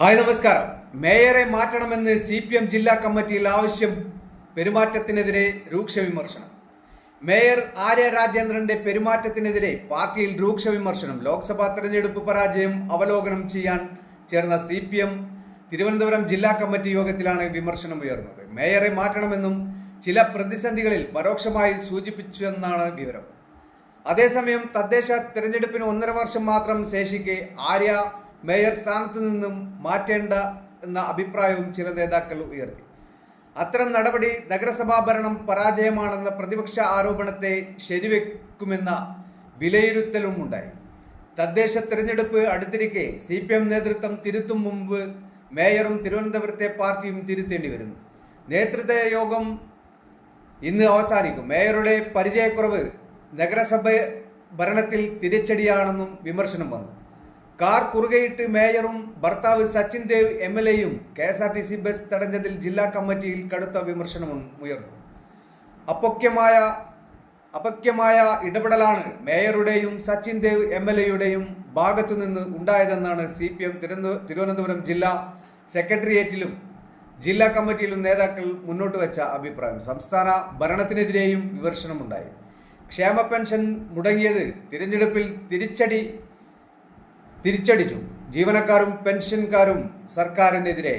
Hi നമസ്കാരം. മേയറെ മാറ്റണമെന്ന് C P M ജില്ലാ കമ്മിറ്റിയിൽ ആവശ്യം പെരുമാറ്റത്തിനെതിരെ രൂക്ഷ വിമർശനം. മേയർ ആര്യ രാജേന്ദ്രന്റെ പെരുമാറ്റത്തിനെതിരെ പാർട്ടിയിൽ രൂക്ഷ വിമർശനം. ലോക്സഭാ തെരഞ്ഞെടുപ്പ് പരാജയം അവലോകനം ചെയ്യാൻ ചേർന്ന സി പി എം തിരുവനന്തപുരം ജില്ലാ കമ്മിറ്റി യോഗത്തിലാണ് വിമർശനം ഉയർന്നത്. മേയറെ മാറ്റണമെന്നും ചില പ്രതിസന്ധികളിൽ പരോക്ഷമായി സൂചിപ്പിച്ചുവെന്നാണ് വിവരം. അതേസമയം തദ്ദേശ തെരഞ്ഞെടുപ്പിന് ഒന്നര വർഷം മാത്രം ശേഷിക്കെ ആര്യ മേയർ സ്ഥാനത്തു നിന്നും മാറ്റേണ്ട എന്ന അഭിപ്രായവും ചില നേതാക്കൾ ഉയർത്തി. അത്തരം നടപടി നഗരസഭാ ഭരണം പരാജയമാണെന്ന പ്രതിപക്ഷ ആരോപണത്തെ ശരിവെക്കുമെന്ന വിലയിരുത്തലും ഉണ്ടായി. തദ്ദേശ തിരഞ്ഞെടുപ്പ് അടുത്തിരിക്കെ സി പി എം നേതൃത്വം തിരുത്തും മുമ്പ് മേയറും തിരുവനന്തപുരത്തെ പാർട്ടിയും തിരുത്തേണ്ടി വരുന്നു. നേതൃത്വ യോഗം ഇന്ന് അവസാനിക്കും. മേയറുടെ പരിചയക്കുറവ് നഗരസഭ ഭരണത്തിൽ തിരിച്ചടിയാണെന്നും വിമർശനം വന്നു. കാർ കുറുകയിട്ട് മേയറും ഭർത്താവ് സച്ചിൻ ദേവ് എം എൽ എയും K S R T C bus തടഞ്ഞതിൽ ജില്ലാ കമ്മിറ്റിയിൽ കടുത്ത വിമർശനം ഉയർന്നു. അപക്യമായ അപക്യമായ ഇടപെടലാണ് മേയറുടെയും സച്ചിൻ ദേവ് എം എൽ എയുടെയും ഭാഗത്തു നിന്ന് ഉണ്ടായതെന്നാണ് സി പി എം തിരുവനന്തപുരം ജില്ലാ സെക്രട്ടേറിയറ്റിലും ജില്ലാ കമ്മിറ്റിയിലും നേതാക്കൾ മുന്നോട്ട് വെച്ച അഭിപ്രായം. സംസ്ഥാന ഭരണത്തിനെതിരെയും വിമർശനമുണ്ടായി. ക്ഷേമ പെൻഷൻ മുടങ്ങിയത് തിരഞ്ഞെടുപ്പിൽ തിരിച്ചടി തിരിച്ചടിച്ചു. ജീവനക്കാരും പെൻഷൻകാരും സർക്കാരിനെതിരെ